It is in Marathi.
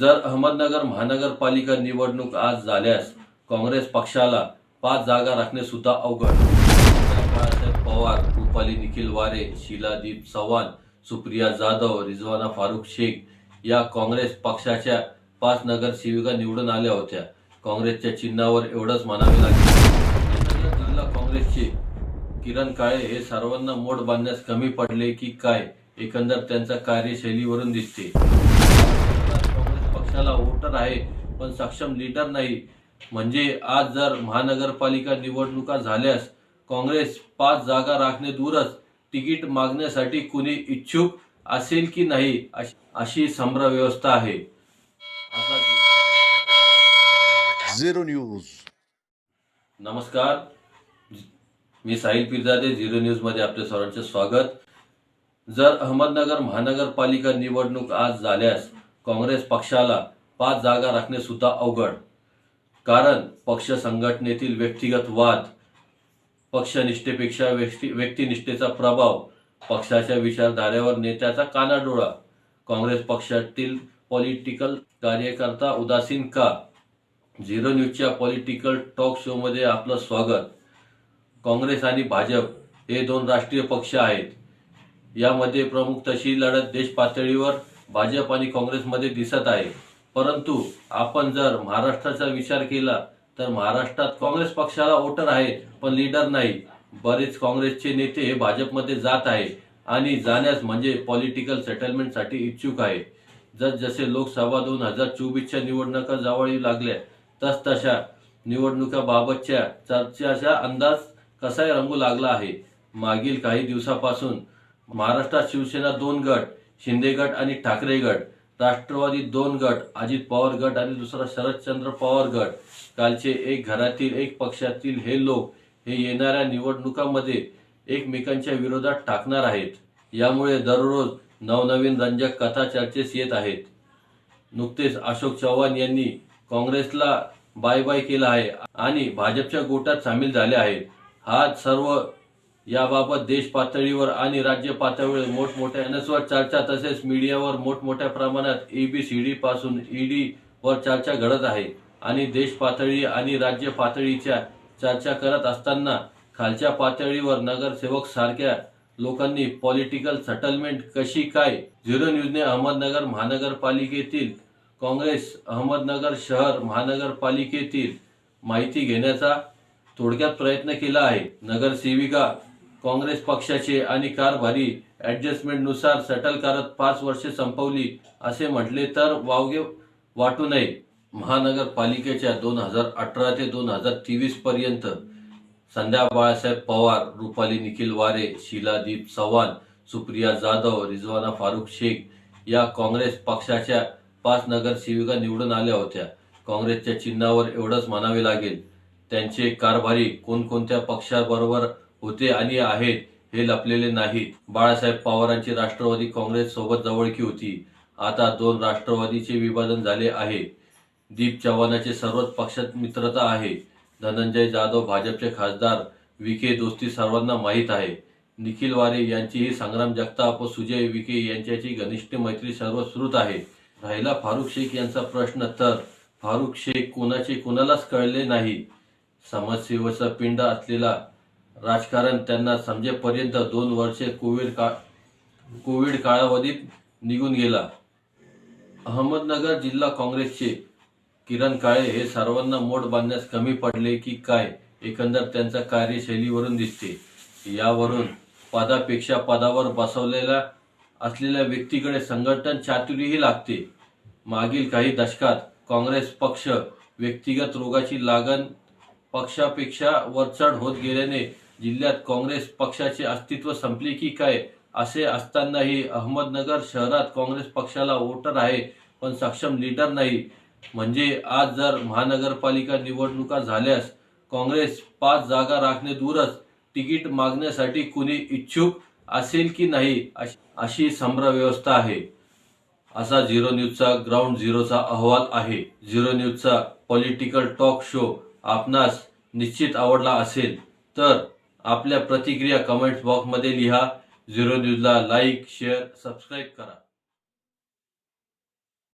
जर अहमदनगर महानगरपालिका निवडणूक आज झाल्यास काँग्रेस पक्षाला पाच जागा राखणे सुद्धा अवघड पवार रुपाली निखिल वारे शीलादीप चव्हाण सुप्रिया जाधव रिजवाना फारुख शेख या काँग्रेस पक्षाच्या पाच नगरसेविका निवडून आल्या होत्या. काँग्रेसच्या चिन्हावर एवढंच म्हणावे लागेल. जिल्हा काँग्रेसचे किरण काळे हे सर्वांना मोड बांधण्यास कमी पडले की काय एकंदर त्यांच्या कार्यशैलीवरून दिसते. पक्षाला वोटर आहे पण सक्षम लीडर नाही. म्हणजे आज जर महानगरपालिका निवडणुका झाल्यास काँग्रेस पाच जागा राखणे दूरच तिकीट मागण्यासाठी कुणी इच्छुक असेल की नाही अश- अशी संभ्र व्यवस्था आहे झिरो न्यूज. नमस्कार. मी साहिल पिरजादे झिरो न्यूजमध्ये आपले सर्वांचे स्वागत. जर अहमदनगर महानगरपालिका निवडणूक आज झाल्यास काँग्रेस पक्षाला पाच जागा राखणे सुद्धा अवघड. कारण पक्ष संघटनेतील व्यक्तिगत वाद पक्षनिष्ठेपेक्षा व्यक्ती व्यक्तिनिष्ठेचा प्रभाव पक्षाच्या विचारधारेवर नेत्याचा कानाडोळा. काँग्रेस पक्षातील पॉलिटिकल कार्यकर्ता उदासीन का? झिरो न्यूजच्या पॉलिटिकल टॉक शो मध्ये आपलं स्वागत. काँग्रेस आणि भाजप हे दोन राष्ट्रीय पक्ष आहेत. यामध्ये प्रमुख तशी लढत देश पातळीवर भाजप आणि काँग्रेसमध्ये दिसत आहे. परंतु आपण जर महाराष्ट्राचा विचार केला तर महाराष्ट्रात काँग्रेस पक्षाला वोटर आहे पण लीडर नाही. बरेच काँग्रेसचे नेते हे भाजपमध्ये जात आहे आणि जाण्यास म्हणजे पॉलिटिकल सेटलमेंटसाठी इच्छुक आहे जस जसे लोकसभा दोन हजार चोवीसच्या निवडणुका जवळ येऊ लागल्या तस तशा निवडणुकाबाबतच्या चर्चाचा अंदाज कसाही रंगू लागला आहे. मागील काही दिवसापासून महाराष्ट्रात शिवसेना दोन गट शिंदे गट आणि ठाकरे गट राष्ट्रवादी दोन गट अजित पवार गट आणि दुसरा शरदचंद्र पवार गट. कालचे एक घरातील एक पक्षातील हे लोक हे येणाऱ्या निवडणुकांमध्ये एकमेकांच्या विरोधात टाकणार आहेत. यामुळे दररोज नवनवीन रंजक कथा चर्चेस येत आहेत. नुकतेच अशोक चव्हाण यांनी काँग्रेसला बाय बाय केला आहे आणि भाजपच्या गोटात सामील झाले आहेत. हा सर्व याबाबत देश पातळीवर आणि राज्य पातळीवर मोठमोठ्या अनस्वर वर चर्चा तसेच मीडियावर मोठमोठ्या प्रमाणात एबीसीडी पासून ईडी वर चर्चा घडत आहे. आणि देश पातळी आणि राज्य पातळीच्या चर्चा करत असताना खालच्या पातळीवर नगरसेवक सारख्या लोकांनी पॉलिटिकल सेटलमेंट कशी काय झिरो न्यूजने अहमदनगर महानगरपालिकेतील काँग्रेस अहमदनगर शहर महानगरपालिकेतील माहिती घेण्याचा थोडक्यात प्रयत्न केला आहे. नगरसेविका काँग्रेस पक्षाचे आणि कारभारी ऍडजस्टमेंटनुसार सेटल करत पाच वर्षे संपवली असे म्हटले तर वावगे वाटू नये. महानगरपालिकेच्या दोन हजार अठरा ते दोन हजार तेवीस पर्यंत. संध्या बाळासाहेब पवार रुपाली निखिल वारे शीलादीप चव्हाण सुप्रिया जाधव रिजवाना फारुख शेख या काँग्रेस पक्षाच्या पाच नगरसेविका निवडून आल्या होत्या. काँग्रेसच्या चिन्हावर एवढंच म्हणावे लागेल. त्यांचे कारभारी कोणकोणत्या पक्षाबरोबर होते आणि आहेत हे लपलेले नाहीत. बाळासाहेब पवारांची राष्ट्रवादी काँग्रेस सोबत जवळकी होती. आता दोन राष्ट्रवादीचे विभाजन झाले आहे. दीप चव्हाणाचे सर्वच पक्षात मित्रता आहे. धनंजय जाधव भाजपचे खासदार विखे दोस्ती सर्वांना माहीत आहे. निखिल वारे यांचीही संग्राम जगताप व सुजय विखे यांच्याची घनिष्ठ मैत्री सर्वश्रुत आहे. राहिला फारुख शेख यांचा प्रश्न तर फारुख शेख कोणाचे कोणालाच कळले नाही. समाजसेवेचा पिंड असलेला राजकारण त्यांना समजेपर्यंत दोन वर्षे कोविड काळ कोविड कालावधीत निघून गेला. अहमदनगर जिल्हा काँग्रेसचे किरण काळे हे सर्वांना मोड बांधण्यास कमी पडले की काय एकंदर त्यांच्या कार्यशैलीवरून दिसते. यावरून पदापेक्षा पदावर बसवलेल्या असलेल्या व्यक्तीकडे संघटन चातुरीही लागते. मागील काही दशकात काँग्रेस पक्ष व्यक्तिगत रोगाची लागण पक्षापेक्षा वरचढ होत गेल्याने जिल्ह्यात काँग्रेस पक्षाचे अस्तित्व संपले की काय असे असतानाही अहमदनगर शहरात काँग्रेस पक्षाला वोटर आहे पण सक्षम लीडर नाही. म्हणजे आज जर महानगरपालिका निवडणुका झाल्यास काँग्रेस पाच जागा राखणे दूरच तिकीट मागण्यासाठी कुणी इच्छुक असेल की नाही अश- अशी संभ्र व्यवस्था आहे. असा झिरो न्यूजचा ग्राउंड झिरोचा अहवाल आहे. झिरो न्यूजचा पॉलिटिकल टॉक शो आपणास निश्चित आवडला असेल तर आपल्या प्रतिक्रिया कमेंट बॉक्समध्ये लिहा. झिरो न्यूजला लाईक शेअर सबस्क्राईब करा.